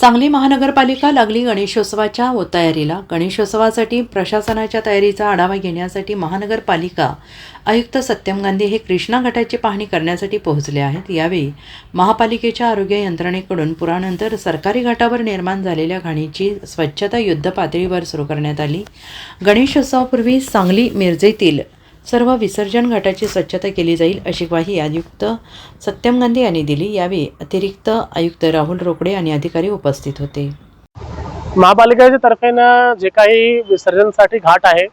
सांगली महानगरपालिका लागली गणेशोत्सवाच्या तयारीला. गणेशोत्सवासाठी प्रशासनाच्या तयारीचा आढावा घेण्यासाठी महानगरपालिका आयुक्त सत्यम गांधी हे कृष्णा घाटाची पाहणी करण्यासाठी पोहोचले आहेत. यावेळी महापालिकेच्या आरोग्य यंत्रणेकडून पुरानंतर सरकारी घाटावर निर्माण झालेल्या घाणीची स्वच्छता युद्ध पातळीवर सुरू करण्यात आली. गणेशोत्सवापूर्वी सांगली मिरजेतील सर्व विसर्जन घाटाची स्वच्छता केली जाईल अशी ग्वाही आयुक्त सत्यम गांधी यांनी दिली. यावेळी अतिरिक्त आयुक्त राहुल रोकडे आणि अधिकारी उपस्थित होते. महापालिकेच्या तर्फेनं जे काही विसर्जनसाठी घाट आहे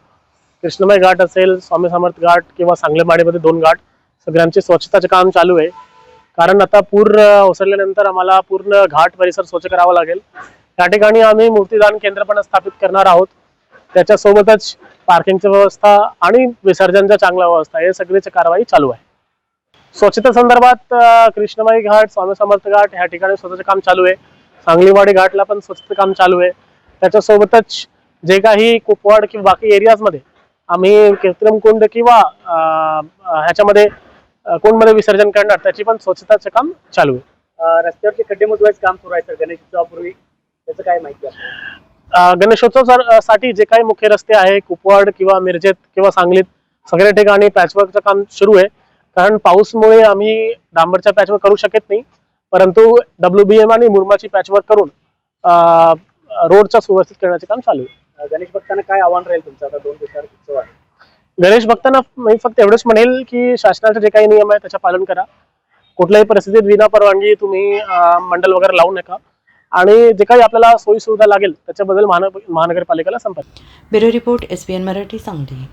कृष्णमय घाट असेल स्वामी समर्थ घाट किंवा सांगलेमाडीमध्ये दोन घाट सगळ्यांचे स्वच्छताचे काम चालू आहे. कारण आता पूर ओसरल्यानंतर आम्हाला पूर्ण घाट परिसर स्वच्छ करावा लागेल. त्या ठिकाणी आम्ही मूर्तीदान केंद्र पण स्थापित करणार आहोत. त्याच्यासोबतच पार्किंगची व्यवस्था आणि विसर्जनच्या चांगल्या व्यवस्था हे सगळीची कारवाई चालू आहे. स्वच्छते संदर्भात कृष्णमाई घाट स्वामी समर्थ घाट ह्या ठिकाणी स्वतःचे काम चालू आहे. सांगलीवाडी घाटला पण स्वच्छते काम चालू आहे. त्याच्यासोबतच जे काही कुपवाड किंवा बाकी एरियाजमध्ये आम्ही कृत्रिम कुंड किंवा ह्याच्यामध्ये कुंडमध्ये विसर्जन करणार त्याची पण स्वच्छताचं काम चालू आहे. रस्त्यावरचे खड्डे मोजवायचं काम सुरू आहे सर गणेशोत्सवापूर्वी. त्याचं काय माहिती आहे? अ, गणेशोत्सव सर- साठी जे काही मुख्य रस्ते आहे कुपवाड किंवा मिरजेत किंवा सांगलीत सगळ्या ठिकाणी पॅचवर्कचं काम सुरू आहे. कारण पाऊसमुळे आम्ही डांबरच्या पॅचवर्क करू शकत नाही. परंतु डब्ल्यू बी एम आणि मुरमाची पॅचवर्क करून रोडचा सुव्यवस्थित करण्याचे काम चालू आहे. गणेश भक्तांना काय आव्हान राहील तुमचं? आता दोन दिवसावर उत्सव आहे. गणेश भक्तांना मी फक्त एवढंच म्हणेल की शासनाचे जे काही नियम आहे त्याचं पालन करा. कुठल्याही परिस्थितीत विना परवानगी तुम्ही मंडल वगैरे लावू नका. आणि जे काही आपल्याला सोयी सुविधा लागेल त्याच्याबद्दल महानगर महानगरपालिकेला संपर्क. Bureau report S P N Marathi Sangli.